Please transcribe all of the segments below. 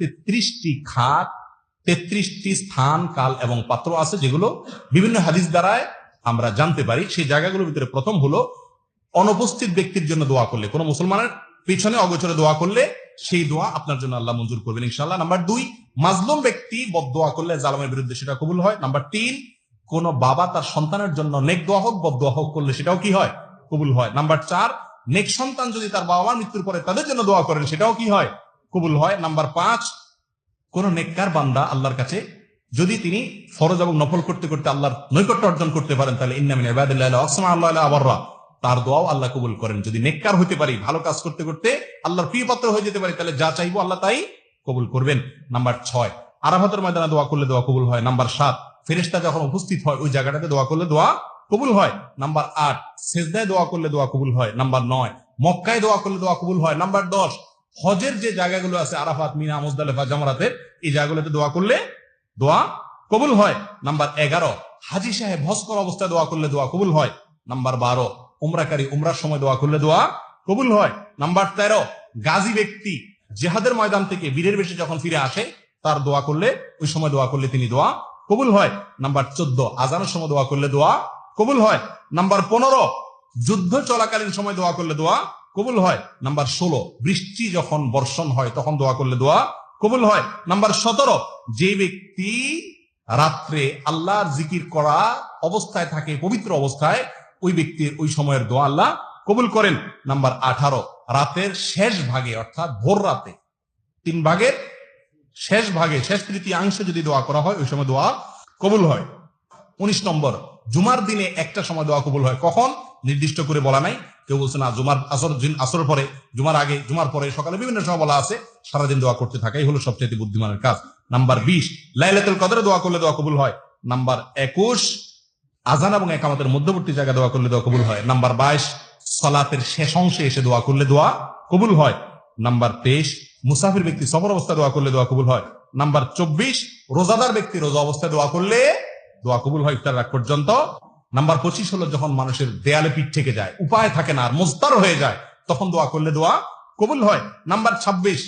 তেত্রিশটি খাত, তেত্রিশটি স্থান, কাল এবং পাত্র আছে যেগুলো বিভিন্ন হাদিস দ্বারায় আমরা জানতে পারি। সেই জায়গাগুলোর ভিতরে প্রথম হলো অনুপস্থিত ব্যক্তির জন্য দোয়া করলে, কোনো মুসলমানের পিছনে অগোচরে দোয়া করলে সেই দোয়া আপনার জন্য আল্লাহ মঞ্জুর করবেন ইনশাল্লাহ নাম্বার দুই, মাজলুম ব্যক্তি বদ দোয়া করলে জালামের বিরুদ্ধে সেটা কবুল হয়। নাম্বার তিন কোন বাবা তার সন্তানের জন্য নেক দোয়া হোক বদোয়া হোক করলে সেটাও কি হয়? কবুল হয়। নাম্বার চার, নেক সন্তান যদি তার বাবা মার মৃত্যুর পরে তাদের জন্য দোয়া করেন, সেটাও কি হয়? কবুল হয়। নাম্বার পাঁচ, কোন নেককার বান্দা আল্লাহর কাছে যদি তিনি ফরজ এবং নফল করতে করতে আল্লাহর নৈকট্য অর্জন করতে পারেন, তাহলে ইন্নামিন আল্লাহ তার দোয়াও আল্লাহ কবুল করেন। যদি নেককার হতে পারি, ভালো কাজ করতে করতে আল্লাহর প্রিয় পাত্র হয়ে যেতে পারি, তাহলে যা চাইব আল্লাহ তাই কবুল করবেন। নাম্বার ছয়, আরাফাতের ময়দানে দোয়া করলে দোয়া কবুল হয়। নাম্বার সাত ফেরেশতা যখন উপস্থিত হয়, ওই জায়গাটাতে দোয়া করলে দোয়া কবুল হয়। নাম্বার আট, সেজদায় দোয়া করলে দোয়া কবুল হয়। নাম্বার নয়, মক্কায় দোয়া করলে দোয়া কবুল হয়। নাম্বার দশ, হজের যে জায়গাগুলো আছে, আরাফাত, মিনা, মুজদালেফা, জামরাতের, এই জায়গাগুলোতে দোয়া করলে দোয়া কবুল হয়। নাম্বার এগারো, হাজি সাহেব হজ করা অবস্থায় দোয়া করলে দোয়া কবুল হয়। নাম্বার বারো, উমরাকারী উমরার সময় দোয়া করলে দোয়া কবুল হয়। নাম্বার তেরো, গাজী ব্যক্তি জেহাদের ময়দান থেকে বীরের বেশি যখন ফিরে আসে, তার দোয়া করলে, ওই সময় দোয়া করলে তিনি দোয়া কবুল হয়? নাম্বার চোদ্দ, আজানের সময় দোয়া করলে দোয়া কবুল হয়। নাম্বার পনেরো, যুদ্ধ চলাকালীন সময় দোয়া করলে দোয়া কবুল হয়। নাম্বার ষোলো, বৃষ্টি যখন বর্ষণ হয়, তখন দোয়া করলে দোয়া কবুল হয়। নাম্বার সতেরো, যে ব্যক্তি রাত্রে আল্লাহর জিকির করা অবস্থায় থাকে, পবিত্র অবস্থায়, ওই ব্যক্তির ওই সময়ের দোয়া আল্লাহ কবুল করেন। নাম্বার আঠারো, রাতের শেষ ভাগে, অর্থাৎ ভোর রাতে, তিন ভাগের শেষ ভাগে, শেষ তৃতীয়াংশে যদি দোয়া করা হয়, ওই সময় দোয়া কবুল হয়। উনিশ নম্বর, জুমার দিনে একটা সময় দোয়া কবুল হয়। কখন? নির্দিষ্ট করে বলা নাই। কেউ বলছে, না, জুমার আসর আসর পরে, জুমার আগে, জুমার পরে, সকালে বিভিন্ন সময় বলা আছে। সারাদিন দোয়া করতে থাকাই হলো সবচেয়ে বুদ্ধিমানের কাজ। নাম্বার বিশ, লাইলাতুল কদরে দোয়া করলে দোয়া কবুল হয়। নাম্বার একুশ, আজান এবং একামতের মধ্যবর্তী জায়গায় দোয়া করলে দোয়া কবুল হয়। নাম্বার বাইশ, সলাতের শেষ অংশে এসে দোয়া করলে দোয়া কবুল হয়। নাম্বার তেইশ মুসাফির ব্যক্তি সফর অবস্থায় দোয়া করলে দোয়া কবুল হয়। নাম্বার চব্বিশ, রোজাদার ব্যক্তি রোজা অবস্থায় দোয়া করলে দোয়া কবুল হয় ইফতার রাগ পর্যন্ত। নাম্বার পঁচিশ হলো যখন মানুষের দেয়ালে পিঠ থেকে যায়, উপায় থাকে না আর মোস্তার হয়ে যায়, তখন দোয়া করলে দোয়া কবুল হয়। নাম্বার ছাব্বিশ,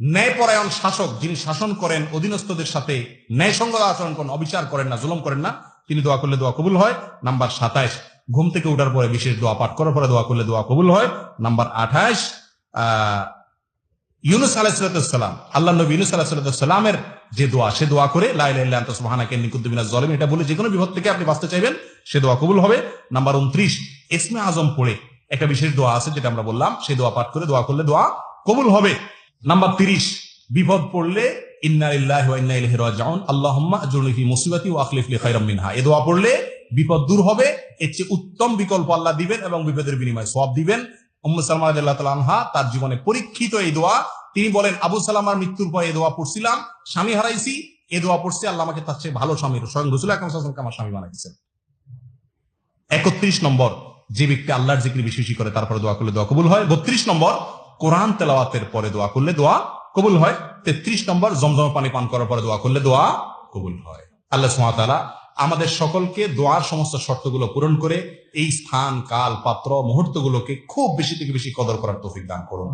ন্যায়পরায়ণ শাসক যিনি শাসন করেন, অধীনস্থদের সাথে ন্যায়সঙ্গত আচরণ করেন, অবিচার করেন না, জুলম করেন না, তিনি দোয়া করলে দোয়া কবুল হয়। নাম্বার সাতাইশ, ঘুম থেকে উঠার পরে বিশেষ দোয়া পাঠ করার পরে দোয়া করলে দোয়া কবুল হয়। নাম্বার আঠাইশ আহ ইউনুস আলাহিসাল্লাম আল্লাহ নবী ইউনুস আলাহিসাল্লামের যে দোয়া, সে দোয়া করে লাইলাহানাকে নিকুদ্দিনা জলিম এটা বলে যে কোনো বিপদ থেকে আপনি বাঁচতে চাইবেন, সে দোয়া কবুল হবে। নাম্বার উনত্রিশ এসমে আজম পড়ে একটা বিশেষ দোয়া আছে যেটা আমরা বললাম সেই দোয়া পাঠ করে দোয়া করলে দোয়া কবুল হবে। নাম্বার তিরিশ, বিপদ পড়লে বিপদ দূর হবে, এর চেয়ে উত্তম বিকল্প আল্লাহ দিবেন এবং বিপদের বিনিময়ে সব দিবেন। উম্মু সালমা রাদিয়াল্লাহু তাআলা আনহা তার জীবনে পরীক্ষিত এই দোয়া। তিনি বলেন, আবু সালামার মৃত্যুর পর এই দোয়া পড়ছিলাম, স্বামী হারাইছি, এই দোয়া পড়ছি, আল্লাহ আমাকে তার চেয়ে ভালো স্বামী, স্বয়ং রসুল আকরাম আমার স্বামী বানাইছেন। একত্রিশ নম্বর, যে ব্যক্তি আল্লাহর জিকির বেশি করে, তারপরে দোয়া করলে দোয়া কবুল হয়। বত্রিশ নম্বর, কোরআন তেলাওয়াতের পরে দোয়া করলে দোয়া কবুল হয়। তেত্রিশ নম্বর, জমজম পানি পান করার পরে দোয়া করলে দোয়া কবুল হয়। আল্লাহ সুমাতালা আমাদের সকলকে দোয়ার সমস্ত শর্তগুলো পূরণ করে এই স্থান, কাল, পাত্র, মুহূর্তগুলোকে খুব বেশি থেকে বেশি কদর করার তৌফিক দান করুন।